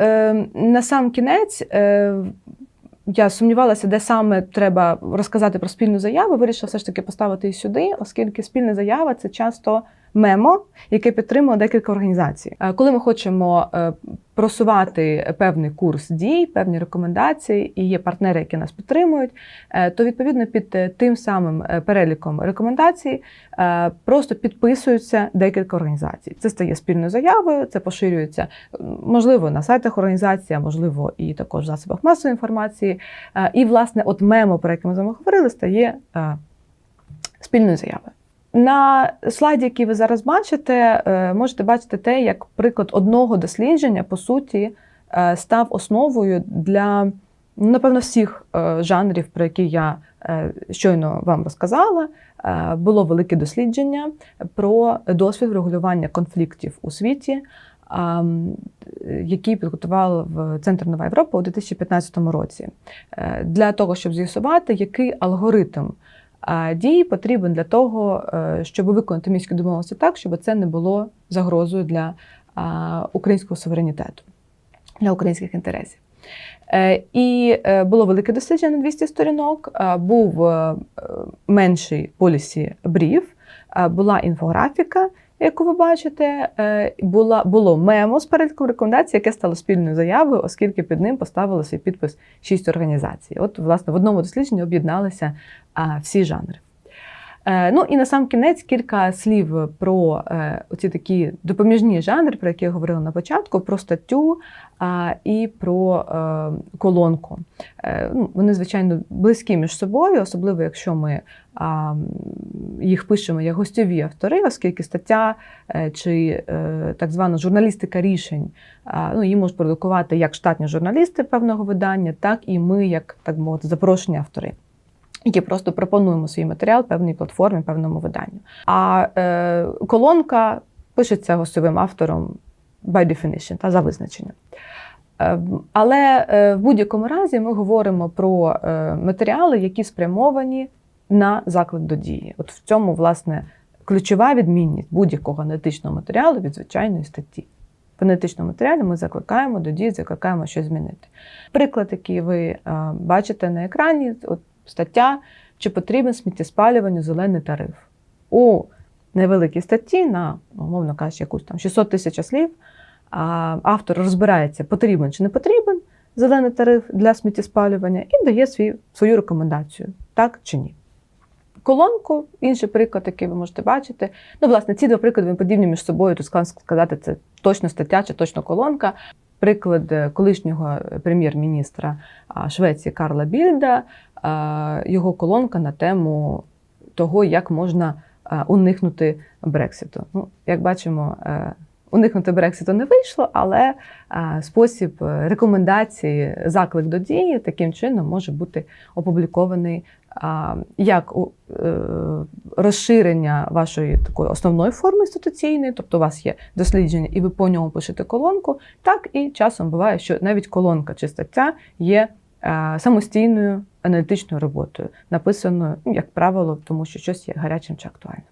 е, на сам кінець е, я сумнівалася, де саме треба розказати про спільну заяву. Вирішила все ж таки поставити її сюди, оскільки спільна заява це часто мемо, яке підтримує декілька організацій. Е, Коли ми хочемо е, просувати певний курс дій, певні рекомендації, і є партнери, які нас підтримують, е, то відповідно під тим самим переліком рекомендацій просто підписуються декілька організацій. Це стає спільною заявою, це поширюється можливо на сайтах організації, а можливо і також в засобах масової інформації. І, власне, от мемо, про яке ми з вами говорили, стає спільною заявою. На слайді, який ви зараз бачите, е, можете бачити те, як приклад одного дослідження, по суті, е, став основою для, ну, напевно, всіх е, жанрів, про які я щойно вам розказала. Було велике дослідження про досвід врегулювання конфліктів у світі, який підготував Центр Нова Європа у 2015 році, для того, щоб з'ясувати, який алгоритм дій потрібен для того, е, щоб виконати мінські домовленості так, щоб це не було загрозою для українського суверенітету, для українських інтересів. Е, І е, було велике дослідження на 200 сторінок, був менший полісі брів, була інфографіка, яку ви бачите, е, була, було мемо з переліком рекомендацій, яке стало спільною заявою, оскільки під ним поставили свій підпис шість організацій. От, власне, в одному дослідженні об'єдналися всі жанри. Е, Ну і на сам кінець кілька слів про е, оці такі допоміжні жанри, про які я говорила на початку, про статтю і про колонку. Ну, вони, звичайно, близькі між собою, особливо якщо ми їх пишемо як гостьові автори, оскільки стаття е, чи е, так звана журналістика рішень, ну, її можуть продукувати як штатні журналісти певного видання, так і ми, як так мовити, запрошені автори які просто пропонуємо свій матеріал певній платформі, певному виданню. А е, колонка пишеться гостьовим автором by definition, та за визначенням. Е, але в будь-якому разі ми говоримо про матеріали, які спрямовані на заклик до дії. От в цьому, власне, ключова відмінність будь-якого аналітичного матеріалу від звичайної статті. В аналітичному матеріалі ми закликаємо до дії, закликаємо щось змінити. Приклад, який ви е, бачите на екрані, от стаття, чи потрібен сміттєспалюванню зелений тариф. У невеликій статті на, умовно кажучи, якусь там 600 тисяч слів, автор розбирається, потрібен чи не потрібен зелений тариф для сміттєспалювання, і дає свій, свою рекомендацію, так чи ні. Колонку, інший приклад, який ви можете бачити. Ну, власне, ці два приклади вони подібні між собою. Тут складно сказати, це точно стаття чи точно колонка. Приклад е, колишнього прем'єр-міністра Швеції Карла Більда, його колонка на тему того, як можна уникнути Брекситу. Ну, як бачимо, е, уникнути Брекситу не вийшло, але спосіб е, рекомендації, заклик до дії таким чином може бути опублікований як е, розширення вашої такої основної форми інституційної, тобто у вас є дослідження, і ви по ньому пишете колонку, так і часом буває, що навіть колонка чи стаття є е, самостійною аналітичною роботою, написаною, ну, як правило, тому що щось є гарячим чи актуальним.